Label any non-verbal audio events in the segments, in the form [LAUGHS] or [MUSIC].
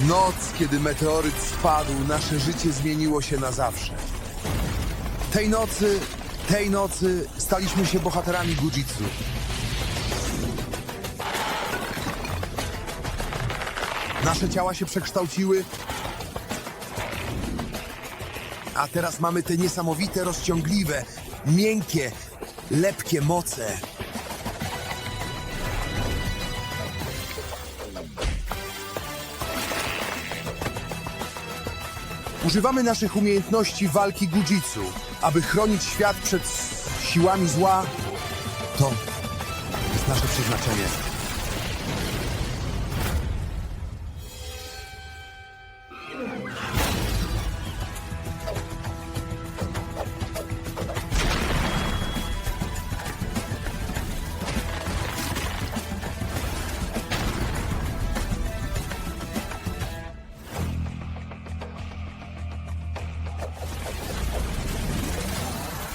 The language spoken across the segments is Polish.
Noc, kiedy meteoryt spadł, nasze życie zmieniło się na zawsze. Tej nocy, tej nocy staliśmy się bohaterami Gujitsu. Nasze ciała się przekształciły, a teraz mamy te niesamowite, rozciągliwe, miękkie, lepkie moce. Używamy naszych umiejętności walki Gujitsu, aby chronić świat przed siłami zła. To jest nasze przeznaczenie.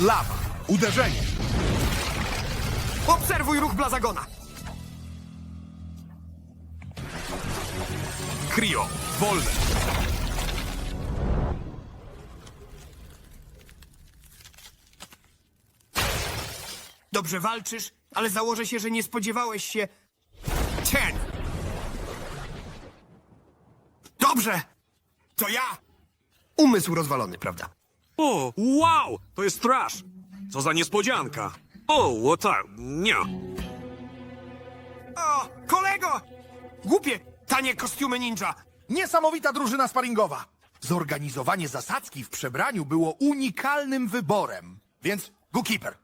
Lawa. Uderzenie. Obserwuj ruch Blazagona. Krio. Wolne. Dobrze walczysz, ale założę się, że nie spodziewałeś się... Ten! Dobrze! To ja! Umysł rozwalony, prawda? O, wow! To jest trash! Co za niespodzianka! O, o tak, nie. O, kolego! Głupie, tanie kostiumy ninja! Niesamowita drużyna sparingowa. Zorganizowanie zasadzki w przebraniu było unikalnym wyborem. Więc, Goalkeeper,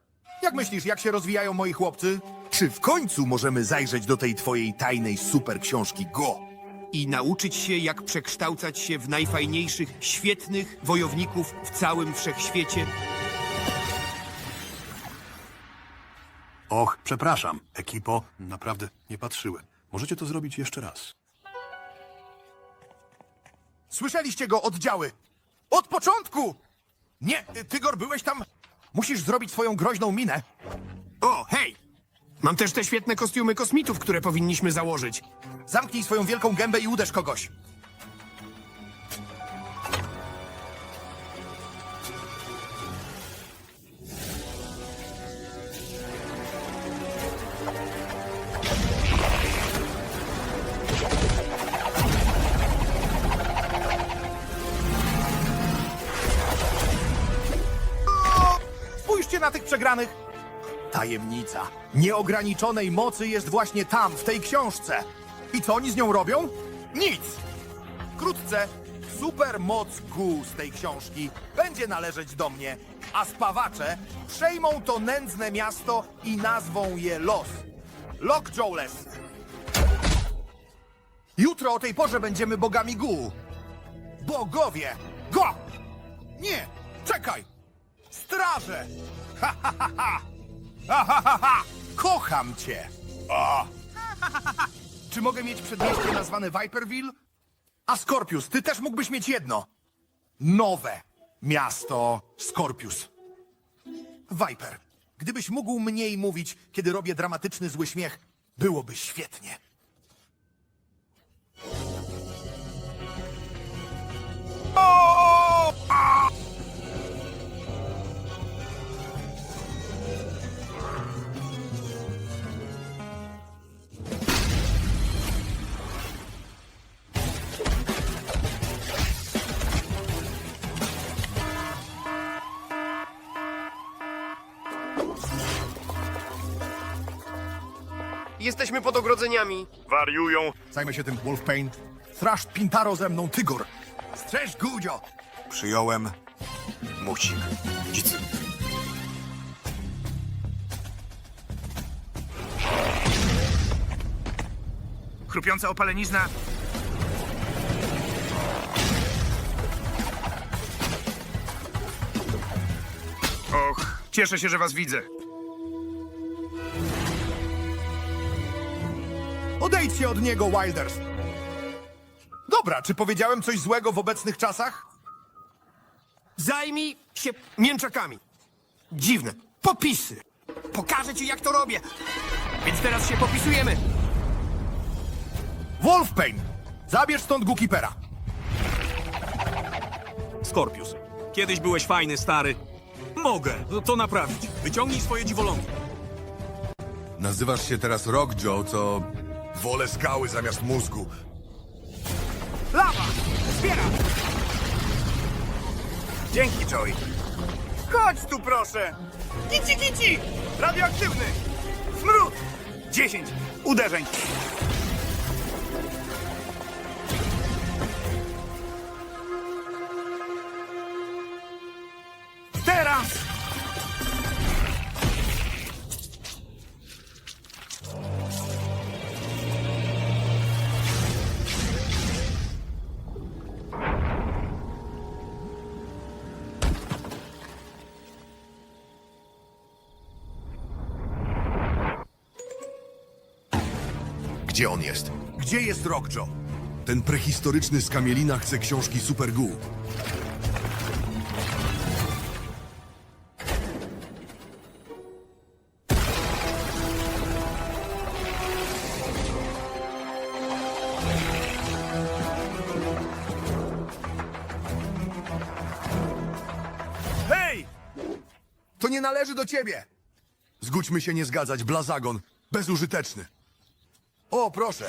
jak myślisz, jak się rozwijają moi chłopcy? Czy w końcu możemy zajrzeć do tej twojej tajnej super książki Go? I nauczyć się, jak przekształcać się w najfajniejszych, świetnych wojowników w całym wszechświecie? Och, przepraszam, ekipo, naprawdę nie patrzyłem. Możecie to zrobić jeszcze raz. Słyszeliście go, oddziały? Od początku! Nie, Tygor, byłeś tam? Musisz zrobić swoją groźną minę. O, hej! Mam też te świetne kostiumy kosmitów, które powinniśmy założyć. Zamknij swoją wielką gębę i uderz kogoś. Spójrzcie na tych przegranych. Tajemnica nieograniczonej mocy jest właśnie tam, w tej książce. I co oni z nią robią? Nic! Wkrótce supermoc Gu z tej książki będzie należeć do mnie, a spawacze przejmą to nędzne miasto i nazwą je Los. Lockjawless. Jutro o tej porze będziemy bogami Gu. Bogowie! Go! Nie! Czekaj! Straże! Ha, ha, ha, ha! Ha, ha, ha, ha! Kocham cię! O! [LAUGHS] Czy mogę mieć przedmieście nazwane Viperville? A Scorpius, ty też mógłbyś mieć jedno. Nowe miasto Scorpius. Viper, gdybyś mógł mniej mówić, kiedy robię dramatyczny zły śmiech, byłoby świetnie. Jesteśmy pod ogrodzeniami. Wariują. Zajmę się tym Wolfpain. Thrash Pintaro ze mną Tygor. Strzeż Gudzio! Przyjąłem. Mucik. Dzicy. Chrupiąca opalenizna. Och, cieszę się, że was widzę. Odejdźcie od niego, Wilders! Dobra, czy powiedziałem coś złego w obecnych czasach? Zajmij się mięczakami. Dziwne. Popisy. Pokażę ci, jak to robię. Więc teraz się popisujemy. Wolfpain! Zabierz stąd Gukipera. Skorpius, kiedyś byłeś fajny, stary. Mogę to- to naprawić. Wyciągnij swoje dziwolągi. Nazywasz się teraz Rock Joe, co... Wolę skały zamiast mózgu. Lawa! Zbiera! Dzięki, Joey. Chodź tu, proszę! Kici, kici! Radioaktywny! Smród! Dziesięć uderzeń. Gdzie on jest? Gdzie jest Rock Joe? Ten prehistoryczny skamielina chce książki Super Goo. Hej! To nie należy do ciebie! Zgódźmy się nie zgadzać, blazagon. Bezużyteczny. O, proszę.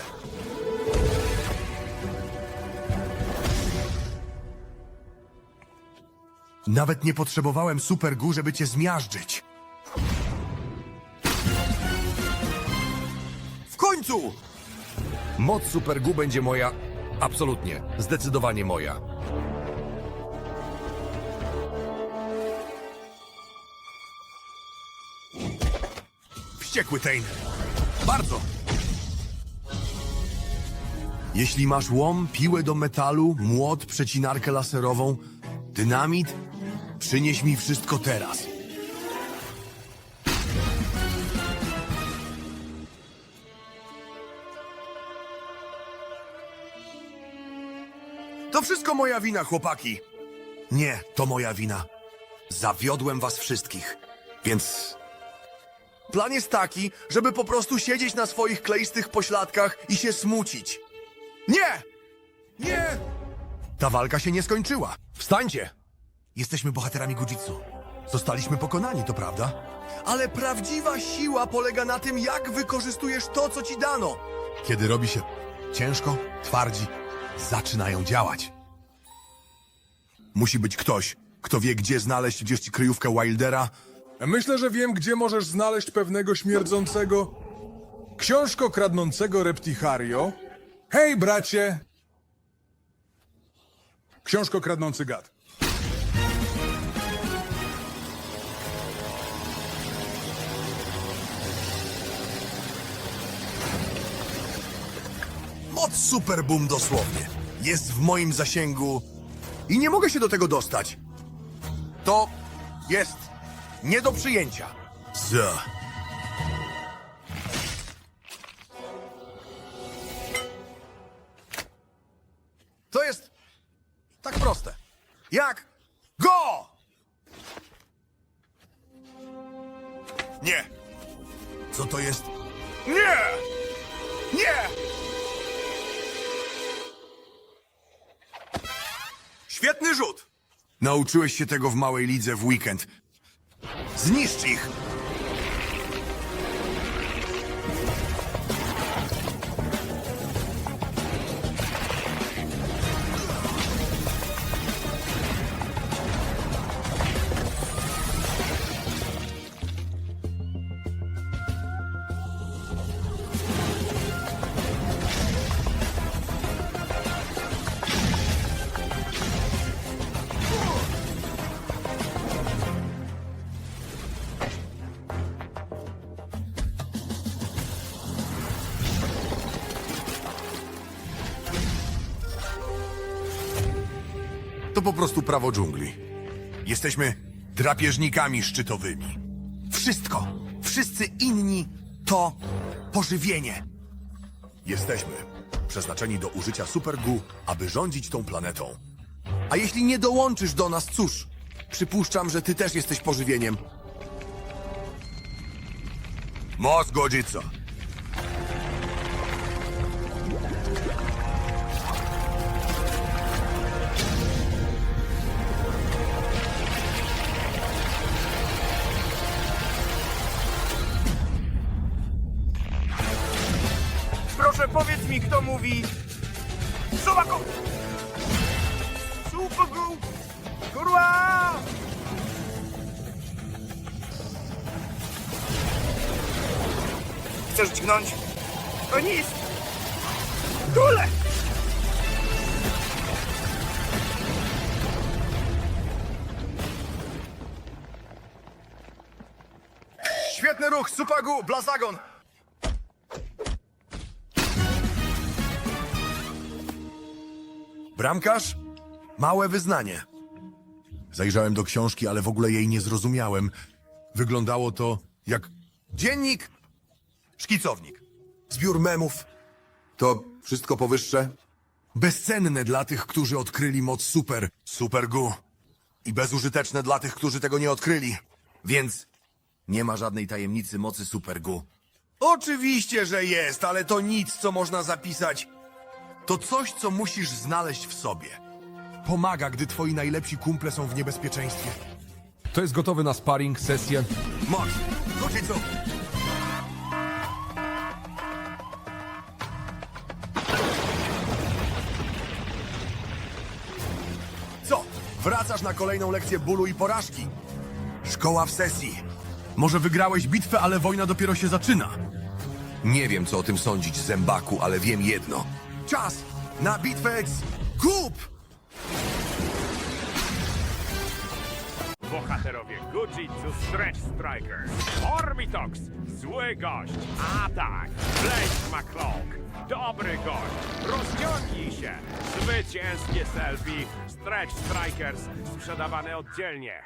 Nawet nie potrzebowałem super gu, żeby cię zmiażdżyć. W końcu! Moc super gu będzie moja. Absolutnie. Zdecydowanie moja. Wściekły Tain. Bardzo. Jeśli masz łom, piłę do metalu, młot, przecinarkę laserową, dynamit, przynieś mi wszystko teraz. To wszystko moja wina, chłopaki. Nie, to moja wina. Zawiodłem was wszystkich. Więc Plan jest taki, żeby po prostu siedzieć na swoich kleistych pośladkach i się smucić. Nie! Nie! Ta walka się nie skończyła. Wstańcie! Jesteśmy bohaterami Gujitsu. Zostaliśmy pokonani, to prawda? Ale prawdziwa siła polega na tym, jak wykorzystujesz to, co ci dano. Kiedy robi się ciężko, twardzi zaczynają działać. Musi być ktoś, kto wie, gdzie znaleźć gdzieś kryjówkę Wildera, Myślę, że wiem, gdzie możesz znaleźć pewnego śmierdzącego, książko kradnącego reptichario. Hej, bracie! Książko kradnący gad. Moc Super Boom dosłownie. Jest w moim zasięgu i nie mogę się do tego dostać. To jest nie do przyjęcia. Z. Jak go! Nie. Co to jest? Nie! Nie! Świetny rzut! Nauczyłeś się tego w małej lidze w weekend. Zniszcz ich! To po prostu prawo dżungli. Jesteśmy drapieżnikami szczytowymi. Wszystko, wszyscy inni to pożywienie. Jesteśmy przeznaczeni do użycia supergu, aby rządzić tą planetą. A jeśli nie dołączysz do nas, cóż, przypuszczam, że ty też jesteś pożywieniem. Moc godzica. Proszę, powiedz mi, kto mówi... Subaku! Subaku! Kurwa! Chcesz dźgnąć? To nic! Kule! Świetny ruch, Supagu, Blazagon! Bramkarz? Małe wyznanie. Zajrzałem do książki, ale w ogóle jej nie zrozumiałem. Wyglądało to jak dziennik, szkicownik, zbiór memów. To wszystko powyższe? Bezcenne dla tych, którzy odkryli moc super, super gu. I bezużyteczne dla tych, którzy tego nie odkryli. Więc nie ma żadnej tajemnicy mocy super gu. Oczywiście, że jest, ale to nic, co można zapisać to coś, co musisz znaleźć w sobie. Pomaga, gdy twoi najlepsi kumple są w niebezpieczeństwie. To jest gotowy na sparring, sesję. Moc! Kujitsu! Co? Wracasz na kolejną lekcję bólu i porażki? Szkoła w sesji. Może wygrałeś bitwę, ale wojna dopiero się zaczyna. Nie wiem, co o tym sądzić, zębaku, ale wiem jedno. Czas na bitwę z kup! Bohaterowie Gujitsu Stretch Strikers. Ormitox, zły gość. Atak, Blaze McCloak, dobry gość. Rozciągnij się. Zwycięskie selfie Stretch Strikers sprzedawane oddzielnie.